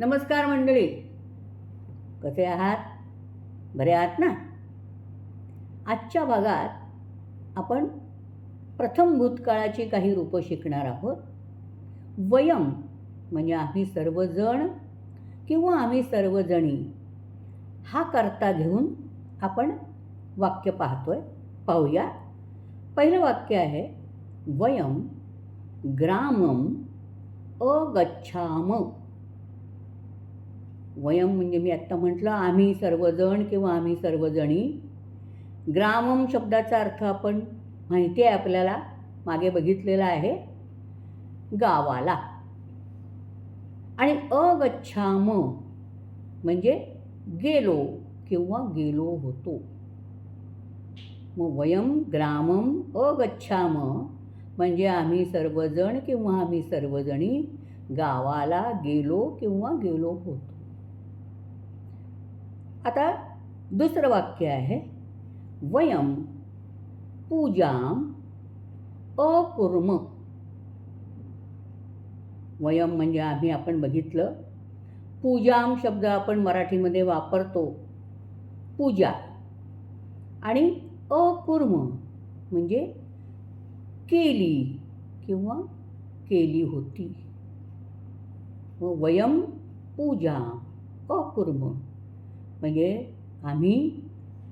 नमस्कार मंडळी. कसे आहात? बरे आहात ना? आजच्या भागात आपण प्रथम भूतकाळाची काही रूपं शिकणार आहोत. वयम म्हणजे आम्ही सर्वजण किंवा आम्ही सर्वजणी हा करता घेऊन आपण वाक्य पाहतोय. पाहूया. पहिलं वाक्य आहे वयम ग्रामम अगच्छाम वयम म्हणजे मी आत्ता म्हटलं आम्ही सर्वजण किंवा आम्ही सर्वजणी ग्रामम शब्दाचा अर्थ आपण माहिती आहे आपल्याला मागे बघितलेला आहे गावाला. आणि अगच्छाम म्हणजे गेलो किंवा गेलो होतो. मग वयम ग्रामम अगच्छाम म्हणजे आम्ही सर्वजण किंवा आम्ही सर्वजणी गावाला गेलो किंवा गेलो होतो. आता दुसरं वाक्य आहे. वयम पूजाम अकुर्म. वयम म्हणजे आम्ही आपण बघितलं पूजाम शब्द आपण मराठीमध्ये वापरतो. पूजा. आणि अकुर्म म्हणजे केली किंवा केली होती. मग वयम पूजा अकुर्म. म्हणजे आम्ही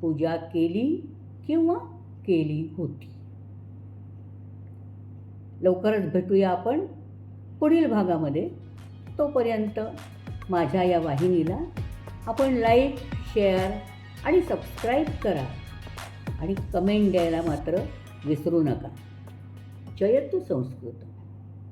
पूजा केली किंवा केली होती. लवकरच भेटूया आपण पुढील भागामध्ये. तोपर्यंत माझ्या या वाहिनीला आपण लाईक शेअर आणि सबस्क्राईब करा आणि कमेंट द्यायला मात्र विसरू नका. जयतु संस्कृत